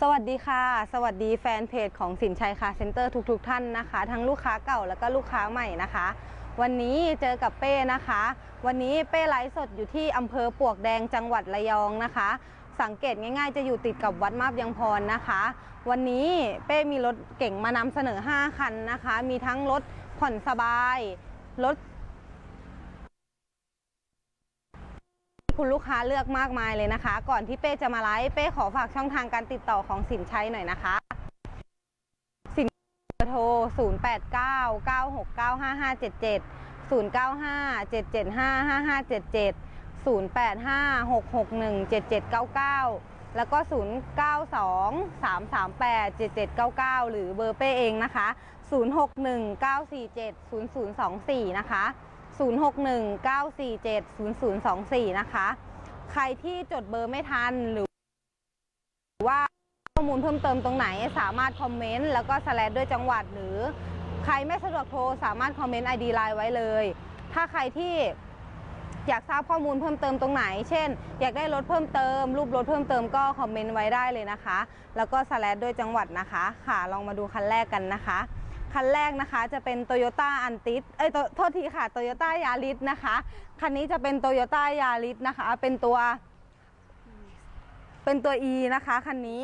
สวัสดีค่ะ สวัสดีแฟนเพจของสินชัยคาเซ็นเตอร์ทุกๆทท่านนะคะ ทั้งลูกค้าเก่าแล้วก็ลูกค้าใหม่นะคะ วันนี้เจอกับเป้นะคะ วันนี้เป้ไลฟ์สดอยู่ที่อำเภอปวกแดงจังหวัดระยองนะคะ สังเกตง่ายๆ จะอยู่ติดกับวัดมาบยังพรนะคะ วันนี้เป้มีรถเก่งมานำเสนอ 5 คันนะคะ มีทั้งรถผ่อนสบาย รถ คุณลูกค้าเลือกมากมายเลยนะคะ ก่อนที่เป้จะมาไลฟ์เป้ขอฝากช่องทางการติดต่อของสินชัยหน่อยนะคะ สินเบอร์โทร 0 8 9 9 6 9 5 5 7 7 0 9 5 7 7 5 5 5 7 7 0 8 5 6 6 1 7 7 9 9 แล้วก็ 0 9 2 3 3 8 7 7 9 9 หรือเบอร์เป้เองนะคะ 0 6 1 9 4 7 0 0 2 4 นะคะ 0619470024 นะคะ ใครที่จดเบอร์ไม่ทันหรือว่าข้อมูลเพิ่มเติมตรงไหนสามารถคอมเมนต์แล้วก็สแลดด้วยจังหวัดหรือใครไม่สะดวกโทรสามารถคอมเมนต์ ID ไลน์ไว้เลย ถ้าใครที่อยากทราบข้อมูลเพิ่มเติมตรงไหน เช่น อยากได้รถเพิ่มเติม รูปรถเพิ่มเติมก็คอมเมนต์ไว้ได้เลยนะคะ แล้วก็สแลดด้วยจังหวัดนะคะ ค่ะ ลองมาดูคันแรกกันนะคะ คันแรกนะคะ จะเป็น Toyota a n t i s เอ้ยโทษทีค่ะ Toyota Yaris นะคะ คันนี้จะเป็น Toyota Yaris นะคะ เป็นตัว เป็นตัว E นะคะ คันนี้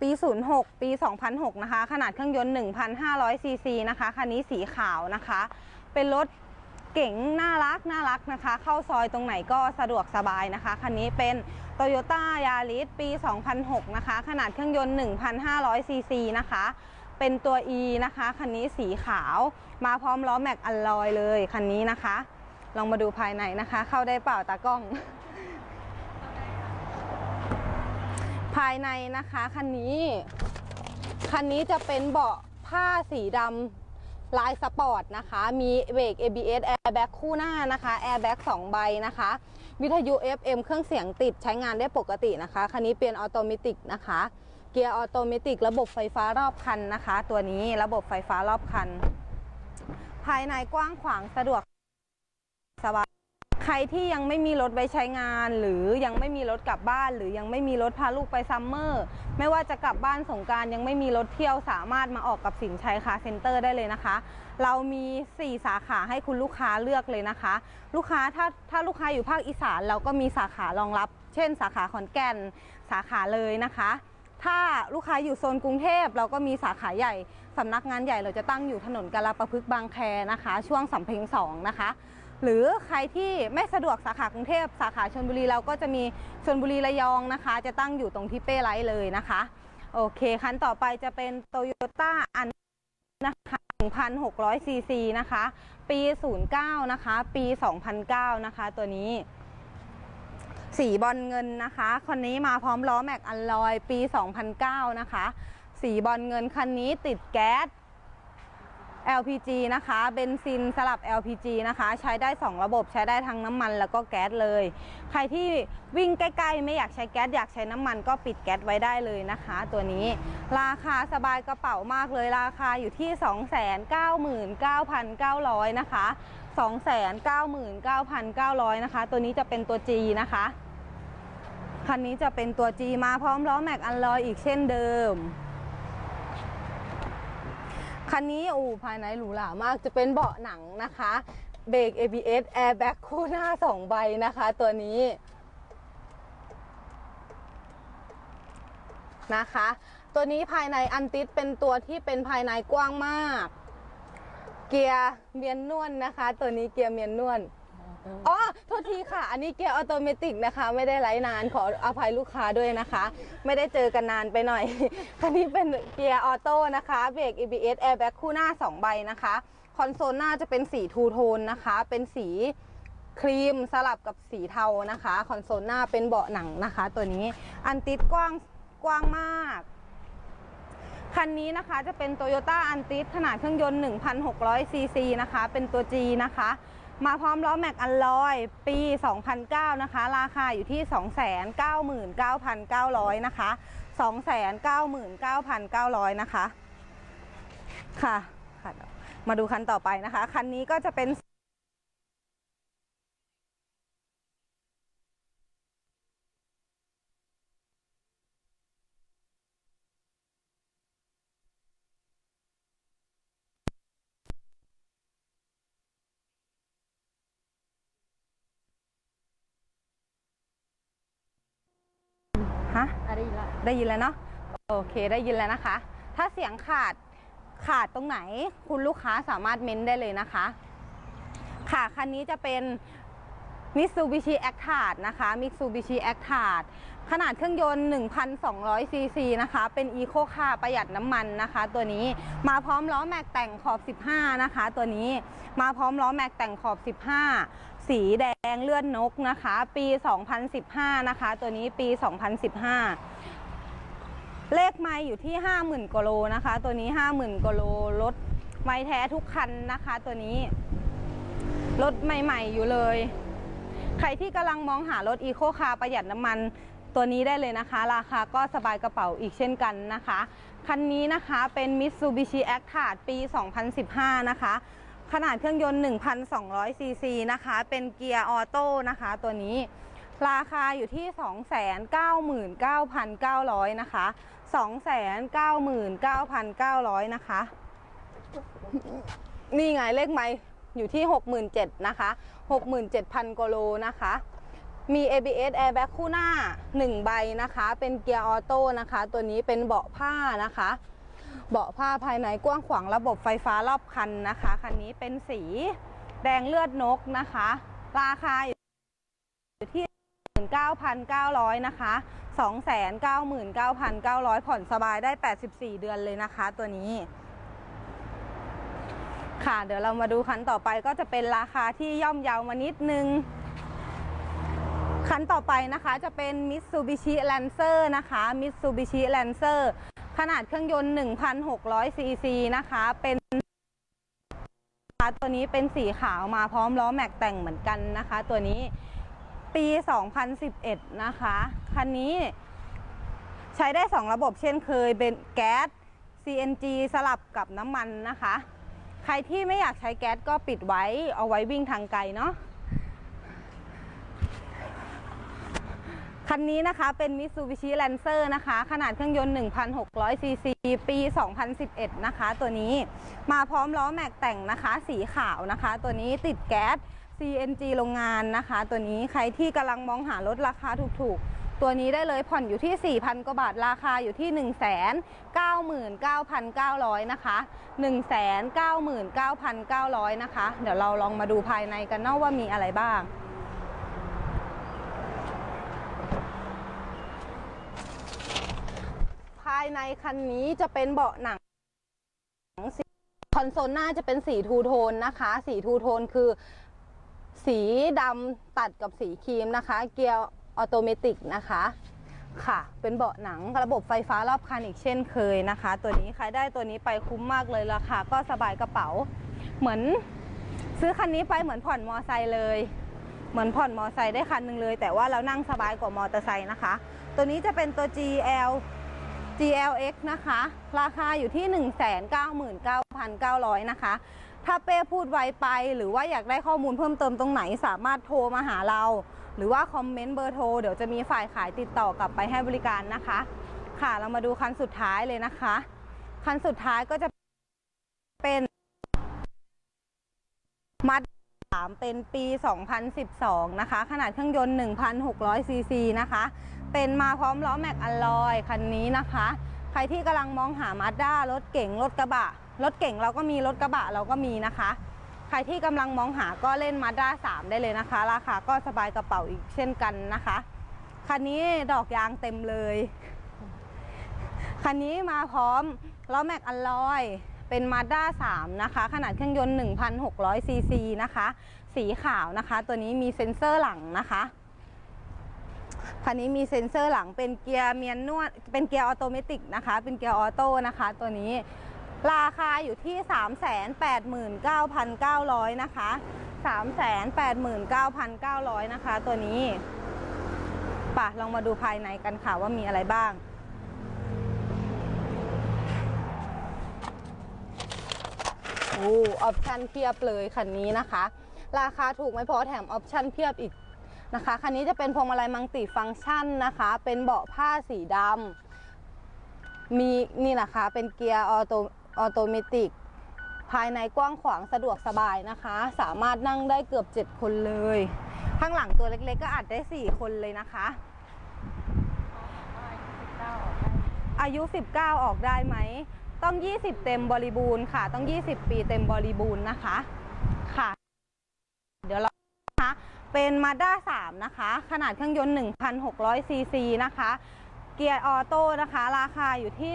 ปี 06 ปี 2006 นะคะ ขนาดเครื่องยนต์ 1,500 ซีซีนะคะ คันนี้สีขาวนะคะ เป็นรถเก๋งน่ารักน่ารักนะคะ เข้าซอยตรงไหนก็สะดวกสบายนะคะ คันนี้เป็น Toyota Yaris ปี 2006 นะคะ ขนาดเครื่องยนต์ 1,500 ซีซีนะคะ เป็นตัว E นะคะ คันนี้สีขาว มาพร้อมล้อแม็กอัลลอยเลย คันนี้นะคะ ลองมาดูภายในนะคะ เข้าได้เปล่าตากล้อง ภายในนะคะคันนี้ คันนี้จะเป็นเบาะผ้าสีดำลายสปอร์ตนะคะ มีเบรก ABS airbag คู่หน้านะคะ airbag 2ใบนะคะ วิทยุ FM เครื่องเสียงติดใช้งานได้ปกตินะคะ คันนี้เป็นออโตเมติกนะคะ เกียร์ออโตเมติกระบบไฟฟ้ารอบคันนะคะ ตัวนี้ระบบไฟฟ้ารอบคัน ภายในกว้างขวางสะดวกสบายใครที่ยังไม่มีรถไว้ใช้งาน หรือยังไม่มีรถกลับบ้าน หรือยังไม่มีรถพาลูกไปซัมเมอร์ไม่ว่าจะกลับบ้านสงการยังไม่มีรถเที่ยวสามารถมาออกกับสินชัยคาร์เซ็นเตอร์ได้เลยนะคะ เรามี 4 สาขาให้คุณลูกค้าเลือกเลยนะคะ ลูกค้าถ้าถ้าลูกค้าอยู่ภาคอีสานเราก็มีสาขารองรับ เช่น สาขาขอนแก่นสาขาเลยนะคะ ถ้าลูกค้าอยู่โซนกรุงเทพเราก็มีสาขาใหญ่สำนักงานใหญ่เราจะตั้งอยู่ถนนกาลาประพฤกษ์บางแคนะคะ ช่วงสำเพ็งสองนะคะ หรือใครที่ไม่สะดวกสาขากรุงเทพสาขาชนบุรีเราก็จะมีชนบุรีระยองนะคะ จะตั้งอยู่ตรงที่เป้ไลท์เลยนะคะ โอเคคันต่อไปจะเป็น Toyota อันนะคะ1,600ซีซีนะคะ ปี 09 นะคะ ปี 2009 นะคะ ตัวนี้ สีบอลเงินนะคะคันนี้มาพร้อมล้อแม็กอัลลอยปี 2009 นะคะ สีบอลเงินคันนี้ติดแก๊ส LPG นะคะเบนซินสลับ LPG นะคะ ใช้ได้ 2 ระบบใช้ได้ทั้งน้ำมันแล้วก็แก๊สเลย ใครที่วิ่งใกล้ๆ ไม่อยากใช้แก๊สอยากใช้น้ำมันก็ปิดแก๊สไว้ได้เลยนะคะ ตัวนี้ราคาสบายกระเป๋ามากเลยราคาอยู่ที่ 299,900นะคะ 299,900 นะคะ ตัวนี้จะเป็นตัว G นะคะ คันนี้จะเป็นตัว G มาพร้อมล้อแม็กอันลอยอีกเช่นเดิม คันนี้อูภายในหรูหรามากจะเป็นเบาะหนังนะคะ เบรก ABS airbag คู่หน้า 2 ใบนะคะ ตัวนี้นะคะ ตัวนี้ภายในอันติดเป็นตัวที่เป็นภายในกว้างมาก เกียร์เมียนนวลนะคะ ตัวนี้เกียร์เมียนนวลอ๋อโทษทีค่ะ อันนี้เกียร์ออโตเมติกนะคะ ไม่ได้ไลฟ์นานขออภัยลูกค้าด้วยนะคะ ไม่ได้เจอกันนานไปหน่อย คันนี้เป็นเกียร์ออโต้นะคะเบรก ABS airbag คู่หน้า 2 ใบนะคะคอนโซลหน้าจะเป็นสีทูโทนนะคะ เป็นสีครีมสลับกับสีเทานะคะ คอนโซลหน้าเป็นเบาะหนังนะคะ ตัวนี้อันติดกว้างกว้างมาก คันนี้นะคะจะเป็น Toyota a n t i s ขนาดเครื่องยนต์ 1,600 ซีซีนะคะ เป็นตัว G นะคะ มาพร้อมล้อแม็กอัลลอย ปี 2009 นะคะ ราคาอยู่ที่ 299,900 นะคะ 299,900 นะคะ ค่ะค่ะมาดูคันต่อไปนะคะ คันนี้ก็จะเป็น ได้ยินละได้ยินแล้วเนาะโอเคได้ยินแล้วนะคะ ถ้าเสียงขาดขาดตรงไหนคุณลูกค้าสามารถเม้นได้เลยนะคะ ค่ะคันนี้จะเป็น Mitsubishi a c t a r นะคะ Mitsubishi a c t a r ขนาดเครื่องยนต์ 1,200 ซีซีนะคะ เป็น Eco Car ประหยัดน้ำมันนะคะ ตัวนี้มาพร้อมล้อแม็กแต่งขอบ 15 นะคะ ตัวนี้มาพร้อมล้อแม็กแต่งขอบ 15 สีแดงเลือดนกนะคะ ปี 2015 นะคะ ตัวนี้ปี 2015 เลขไมล์อยู่ที่ 50,000กโลนะคะ ตัวนี้ 50,000กโลรถไม้แท้ทุกคันนะคะ ตัวนี้รถใหม่ ๆ อยู่เลย ใครที่กำลังมองหารถอีโคคาร์ประหยัดน้ำมันตัวนี้ได้เลยนะคะ ราคาก็สบายกระเป๋าอีกเช่นกันนะคะ คันนี้นะคะเป็น Mitsubishi Actard ปี 2015 นะคะ ขนาดเครื่องยนต์ 1,200 ซีซีนะคะ เป็นเกียร์ออโต้นะคะ ตัวนี้ราคาอยู่ที่ 299,900 นะคะ 299,900 นะคะ นี่ไงเลขไม้อยู่ที่ 67,000นะคะ 67,000กโลนะคะ มี ABS airbag คู่หน้า 1 ใบนะคะ เป็นเกียร์ออโต้นะคะ ตัวนี้เป็นเบาะผ้านะคะ เบาะผ้าภายในกว้างขวางระบบไฟฟ้ารอบคันนะคะ คันนี้เป็นสีแดงเลือดนกนะคะ ราคาอยู่ที่ 19,900 นะคะ 299,900 ผ่อนสบายได้ 84 เดือนเลยนะคะ ตัวนี้ ค่ะ เดี๋ยวเรามาดูคันต่อไปก็จะเป็นราคาที่ย่อมเยาวมานิดนึงคันต่อไปนะคะจะเป็น Mitsubishi Lancer นะคะ Mitsubishi Lancer ขนาดเครื่องยนต์ 1,600 ซีซีนะคะ เป็นตัวนี้เป็นสีขาวมาพร้อมล้อแม็กแต่งเหมือนกันนะคะ ตัวนี้ปี 2011 นะคะ คันนี้ใช้ได้ 2 ระบบเช่นเคยเป็นแก๊ส CNG สลับกับน้ำมันนะคะ ใครที่ไม่อยากใช้แก๊สก็ปิดไว้เอาไว้วิ่งทางไกลเนาะ คันนี้นะคะเป็น Mitsubishi Lancer นะคะ ขนาดเครื่องยนต์ 1,600 ซีซี ปี 2011 นะคะ ตัวนี้มาพร้อมล้อแม็กแต่งนะคะ สีขาวนะคะ ตัวนี้ติดแก๊ส CNG โรงงานนะคะ ตัวนี้ใครที่กำลังมองหารถราคาถูกๆ ตัวนี้ได้เลยผ่อนอยู่ที่ 4,000 กว่าบาท ราคาอยู่ที่ 199,900 นะคะ 199,900 นะคะ เดี๋ยวเราลองมาดูภายในกันเนาะว่ามีอะไรบ้าง ภายในคันนี้จะเป็นเบาะหนังคอนโซลหน้าจะเป็นสีทูโทนนะคะ สีทูโทนคือ สีดำตัดกับสีครีมนะคะ เกียร์ออโตเมติกนะคะ ค่ะ เป็นเบาะหนังระบบไฟฟ้ารอบคันอีกเช่นเคยนะคะ ตัวนี้ใครได้ตัวนี้ไปคุ้มมากเลยราคาก็สบายกระเป๋า เหมือนซื้อคันนี้ไปเหมือนผ่อนมอไซค์เลยเหมือนผ่อนมอไซค์ได้คันหนึ่งเลย แต่ว่าเรานั่งสบายกว่ามอเตอร์ไซค์นะคะ ตัวนี้จะเป็นตัว GL GLX นะคะ ราคาอยู่ที่ 199,900 นะคะ ถ้าเป้พูดไวไปหรือว่าอยากได้ข้อมูลเพิ่มเติมตรงไหนสามารถโทรมาหาเรา หรือว่าคอมเมนต์เบอร์โทร เดี๋ยวจะมีฝ่ายขายติดต่อกลับไปให้บริการนะคะ ค่ะเรามาดูคันสุดท้ายเลยนะคะ คันสุดท้ายก็จะเป็นมัด3เป็นปี 2012 นะคะ ขนาดเครื่องยนต์1,600ซีซีนะคะ เป็นมาพร้อมล้อแม็กอลลอยคันนี้นะคะ ใครที่กำลังมองหามาด้ารถเก๋งรถกระบะ รถเก๋งเราก็มีรถกระบะเราก็มีนะคะ ใครที่กำลังมองหาก็เล่นมาด้า3ได้เลยนะคะ ราคาก็สบายกระเป๋าอีกเช่นกันนะคะ คันนี้ดอกยางเต็มเลย คันนี้มาพร้อมล้อแม็กอลลอยเป็นมาด้า3นะคะ ขนาดเครื่องยนต์ 1,600ซีซีนะคะ สีขาวนะคะ ตัวนี้มีเซ็นเซอร์หลังนะคะ คันนี้มีเซ็นเซอร์หลังเป็นเกียร์เมียนนวด เป็นเกียร์ออโตเมติกนะคะ เป็นเกียร์ออโต้นะคะ ตัวนี้ราคาอยู่ที่ 389,900 นะคะ 389,900 นะคะ ตัวนี้ป่ะลองมาดูภายในกันค่ะว่ามีอะไรบ้างโอ้ออปชั่นเพียบเลยคันนี้นะคะ ราคาถูกไม่พอแถมออปชั่นเพียบอีก นะคะคันนี้จะเป็นพวงมาลัยมังติฟังก์ชันนะคะ เป็นเบาะผ้าสีดำมีนี่นะคะเป็นเกียร์ออโตออโตเมติกภายในกว้างขวางสะดวกสบายนะคะ สามารถนั่งได้เกือบ 7 คนเลย ข้างหลังตัวเล็กๆ ก็อาจได้ 4 คนเลยนะคะ อายุ 19 ออกได้ไหม ต้อง 20 เต็มบริบูรณ์ค่ะ ต้อง 20 ปีเต็มบริบูรณ์นะคะ ค่ะ เดี๋ยวเรานะคะ เป็นมาด้า3นะคะ ขนาดเครื่องยนต์ 1,600 ซีซีนะคะ เกียร์ออโต้นะคะ ราคาอยู่ที่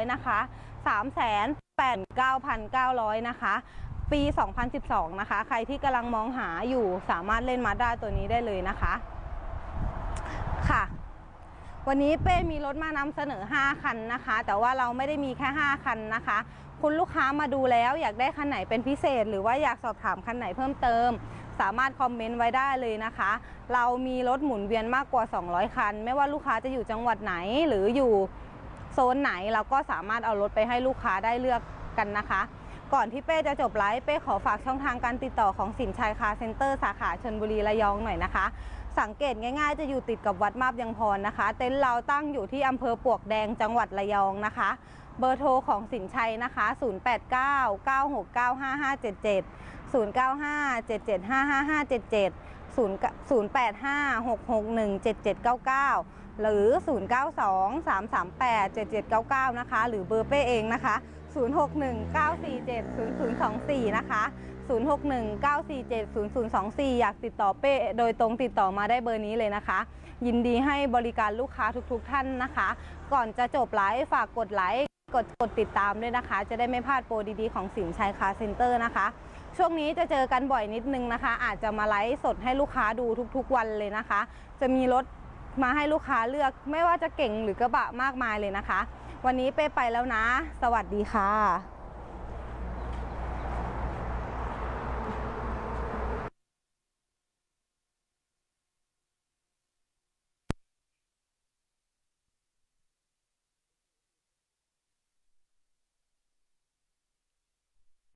389,900 นะคะ 389,900 นะคะ ปี 2012 นะคะ ใครที่กำลังมองหาอยู่สามารถเล่นมาด้าตัวนี้ได้เลยนะคะ ค่ะ วันนี้เป้มีรถมานำเสนอ 5 คันนะคะ แต่ว่าเราไม่ได้มีแค่ 5 คันนะคะ คุณลูกค้ามาดูแล้วอยากได้คันไหนเป็นพิเศษ หรือว่าอยากสอบถามคันไหนเพิ่มเติม สามารถคอมเมนต์ไว้ได้เลยนะคะ เรามีรถหมุนเวียนมากกว่า 200 คัน ไม่ว่าลูกค้าจะอยู่จังหวัดไหนหรืออยู่โซนไหนเราก็สามารถเอารถไปให้ลูกค้าได้เลือกกันนะคะ ก่อนที่เป้จะจบไลฟ์เป้ขอฝากช่องทางการติดต่อของสินชัยคาร์เซ็นเตอร์สาขาชนบุรีระยองหน่อยนะคะ สังเกตง่ายๆ จะอยู่ติดกับวัดมาบยังพรนะคะ เต็นท์เราตั้งอยู่ที่อำเภอปวกแดงจังหวัดระยองนะคะ เบอร์โทรของสินชัยนะคะ 089 969 5577 0957755577 085 661 7799 หรือ 092 338 7799 นะคะ หรือเบอร์เป้เองนะคะ 061 947 0024 นะคะ 061 947 0024 อยากติดต่อเป้โดยตรงติดต่อมาได้เบอร์นี้เลยนะคะ ยินดีให้บริการลูกค้าทุกๆท่านนะคะ ก่อนจะจบไลฟ์ฝากกดไลค์กดกดติดตามด้วยนะคะ จะได้ไม่พลาดโปรดีๆของสินชัยคาเซ็นเตอร์นะคะ ช่วงนี้จะเจอกันบ่อยนิดนึงนะคะ อาจจะมาไลฟ์สดให้ลูกค้าดูทุกๆวันเลยนะคะ จะมีรถมาให้ลูกค้าเลือกไม่ว่าจะเก่งหรือกระบะมากมายเลยนะคะ วันนี้เป้ไปแล้วนะ สวัสดีค่ะ